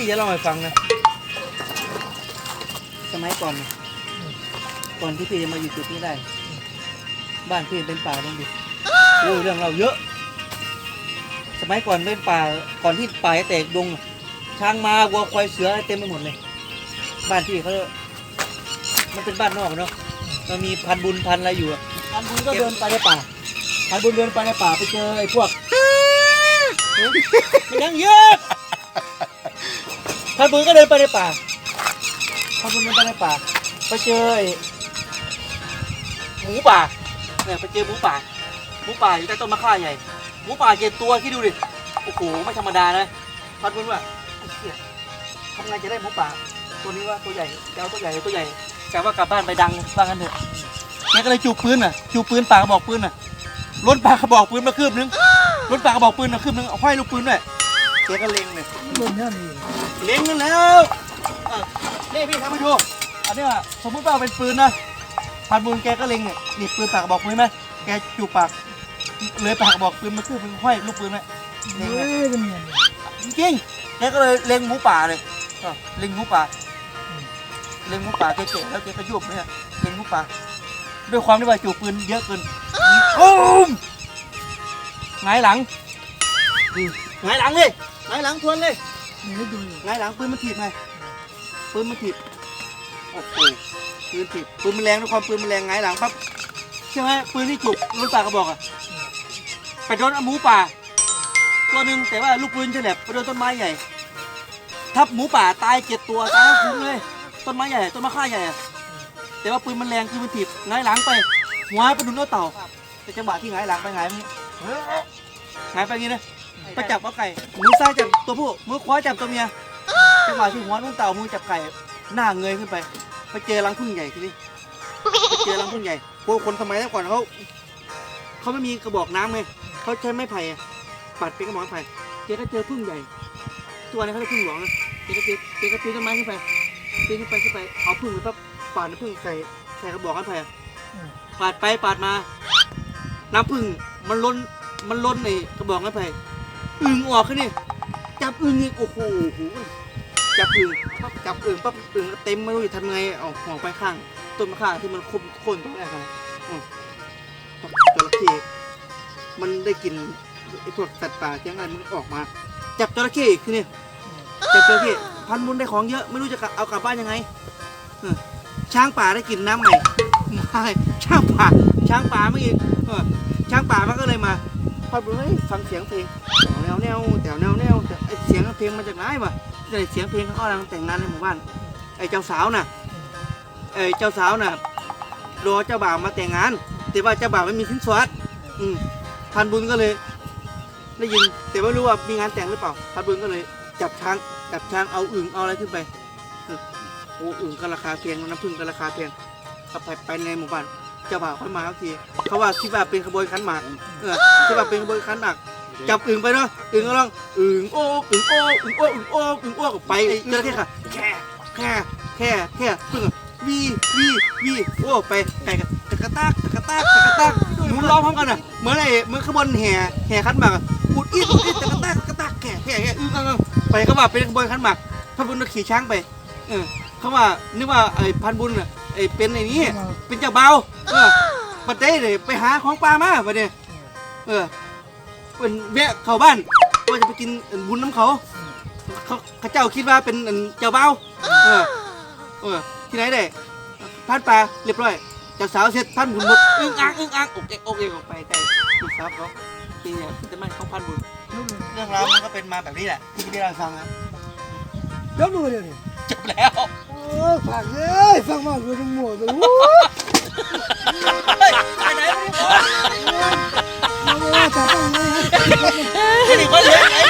พี่จะเล่าให้ฟังนะ สมัยก่อนนะก่อนที่พี่จะมาอยู่จุดนี้ได้ บ้านพี่เป็นป่าตรงดิโอ้ยเรื่องเราเยอะ สมัยก่อนเป็นป่า ก่อนที่ป่าจะแตกดงอะช้างมาวัวควายเสืออะไรเต็มไปหมดเลย บ้านพี่เขา มันเป็นบ้านนอกเนาะ มันมีพันธุ์บุญพันธุ์อะไรอยู่อะพันบุญก็เดินไปในป่า พันบุญเดินไปในป่าไปเจอไอ้พวกมันยังเยอะ พันบุญก็เดินไปในป่าพันบุญเดินไปในป่า ไปเจอหมูป่าเนี่ยไปเจอหมูป่าหมูป่าอยู่ใต้ต้นมะข่าใหญ่หมูป่าเจ็ดตัวที่ดูดิโอ้โหไม่ธรรมดานะพันบุญว่าทำไงจะได้หมูป่า ตัวนี้ว่าตัวใหญ่จะเอาตัวใหญ่ตัวใหญ่กะว่ากลับบ้านไปดังว่างั้นเถอะแกก็เลยจูบปืนน่ะจูบปืนปากกระบอกปืนน่ะล้นปากกระบอกปืนมาคืบนึงล้นปากกระบอกปืนมาคืบนึงเอาห้อยลูกปืนด้วย แกก็เล็งเลยรุ่นเนี้ยนี่เล็งนั่นแล้วเออนี่พี่ทำให้ดูอันนี้ว่าสมมติว่าเป็นปืนนะพันบุญแกก็เล็งเนี่ยนี่ปืนปากกระบอกปืนไหมแกจูบปากเลยปากกระบอกปืนมาคืบนึงห้อยลูกปืนไหมเล็งเฮ้เลยยเป็นเงี้ยจริงๆแกก็เลยเล็งหมูป่าเลยเออเล็งหมูป่า เล็งหมูป่าแกเก่งแล้วแกก็ยุบเนี่ยเล็งหมูป่าด้วยความที่ว่าจูบปืนเยอะเกินโอ้มหงายหลังอืมหงายหลังเลยห งายหลังทวนเลยนี่ให้ดูอยู่หงายหลังปืนมันถีบไงปืนมันถีบโอ้โหปืนถีบปืนมันแรงด้วยความปืนมันแรงหงายหลังปั๊บใช่ไหมปืนที่จูบลูกป่ากระบอกอะไปโดนหมูป่า ตัวหนึ่งแต่ว่าลูกปืนฉลับไปโดนต้นไม้ใหญ่ ทับหมูป่าตายเจ็ดตัวตายทั้งคุ้งเลย ต้นไม้ใหญ่ต้นมะข่าใหญ่อะแต่ว่าปืนมันแรงคือมันถีบหงายหลังไปหัวไปดุนเอาเต่าแต่จังหวะที่หงายหลังไปหงายมันหงายไปอย่างนี้นะ ไปจับเอาไก่มือซ้ายจับตัวผู้มือขวาจับตัวเมียจังหวะที่หัวนุ่นเต่ามือจับไก่หน้าเงยขึ้นไป ไปเจอรังพึ่งใหญ่ทีนี้ไปเจอรังพึ่งใหญ่พวกคนสมัยก่อนเขาเขาไม่มีกระบอกน้ำไงเขาใช้ไม้ไผ่ปัดเป็นกระบอกไม้ไผ่เจอก็เจอพึ่งใหญ่ตัวนี้เขาเรียกพึ่งหลวงนะเจอก็เจอเจอก็ปีนต้นไม้ขึ้นไปปีนขึ้นไปขึ้นไปเอาพึ่งไปปั๊บปาดน้ำพึ่งใส่ใส่กระบอกกันไปปาดไปปาดมา น้ำพึ่งมันล้นมันล้นในกระบอกกันไป อึ่งออกขึ้นนี่จับอึ่งอีกโอ้โหจับอึ่งปั๊บจับอึ่งปั๊บอึ่งเต็มไม่รู้จะทำไงเอาห่อไปข้าง ต้นมะข่าที่มันคมค่นตรงแรกกันอืมปั๊บจระเข้มันได้กินไอ้พวกสัตว์ป่าจังไรมันออกมา จับจระเข้อีกคือนี่จอเจอพี่พันบุญได้ของเยอะไม่รู้จะเอากลับบ้านยังไงช้างป่าได้กินน้ำใหม่ไม่ช้างป่า ช้างป่าไม่กเออช้างป่ามันก็เลยมา พันบุญเฮ้ยฟังเสียงเพลงแนวแนวแถวแนวแนวแต่ไอเสียงเพลงมาจากไหนวะแต่เสียงเพลงเขากำลังแต่งงานในหมู่บ้านไอเจ้าสาวน่ะไอเจ้าสาวน่ะรอเจ้าบ่าวมาแต่งงาน แต่ว่าเจ้าบ่าวไม่มีสินสอดอืมพันบุญก็เลยได้ยินแต่ไม่รู้ว่ามีงานแต่งหรือเปล่าพันบุญก็เลยจับช้างจับช้างเอาอึ่งเอาอะไรขึ้นไปโอ้อึ่งก็ราคาแพงน้ำผึ้งก็ราคาแพงขับไปไปในหมู่บ้าน เจ้าบ่าวค่อยมากทีเขาว่าคิดว่าเป็นขบวนขันหมากเออคิดว่าเป็นขบวนขันหมากจับอึ่งไปเนาะอึ่งก็ร้องอึ่งโอ้อึ่งโอ้อึ่งโอ้อึ่งโอ้อึ่งโอ้ก็ไปเจอแค่ค่ะแค่แค่แค่แค่เพึ่งวีวีวีโอ้ไปไก่กันตะกะตากตะกะตากตะกะตากมุนล้อมพร้อมกันอะเหมือนอะไอ้เหมือนขบวนแห่แห่ขันหมากอุดอีดอุดอีดตะกะตากตะกะตากแค่แค่แค่อึ่งอึ่งไปเขาว่าเป็นขบวนขันหมากพันบุญขี่ช้างไปเออเขาว่านึกว่าไอ้พันบุญน่ะ อ้เป็นไอ้นี้เป็นเจ้าเบาวเออปัดเต้เลยไปหาของปลามาประเดี๋ยเออเป็นแวะเข้าบ้านว่าจะไปกินบุญน้ำเขาเขาเขาเจ้าคิดว่าเป็นเจ้าเบาวเออเออที่ไหนได้พันปลาเรียบร้อยเจ้าสาวเสร็จพันบุญหมดอึ้งอ่างอึ้งอ่างอกเอกอกเอกออกไปแต่ลูกสาวเขาตีเนี่ยจะไม่ของพันบุญเรื่องราวมันก็เป็นมาแบบนี้แหละที่พี่ได้ฟังนะยกดูเดี๋ยวนี้จบแล้วโอ้ยฟังเอ้ย สักมากกูทั้งหมดเลยวู้ไปไหนมึงวะ มาเวลาจับต้องเลย ไอ้นี่คนเลี้ยงไอ้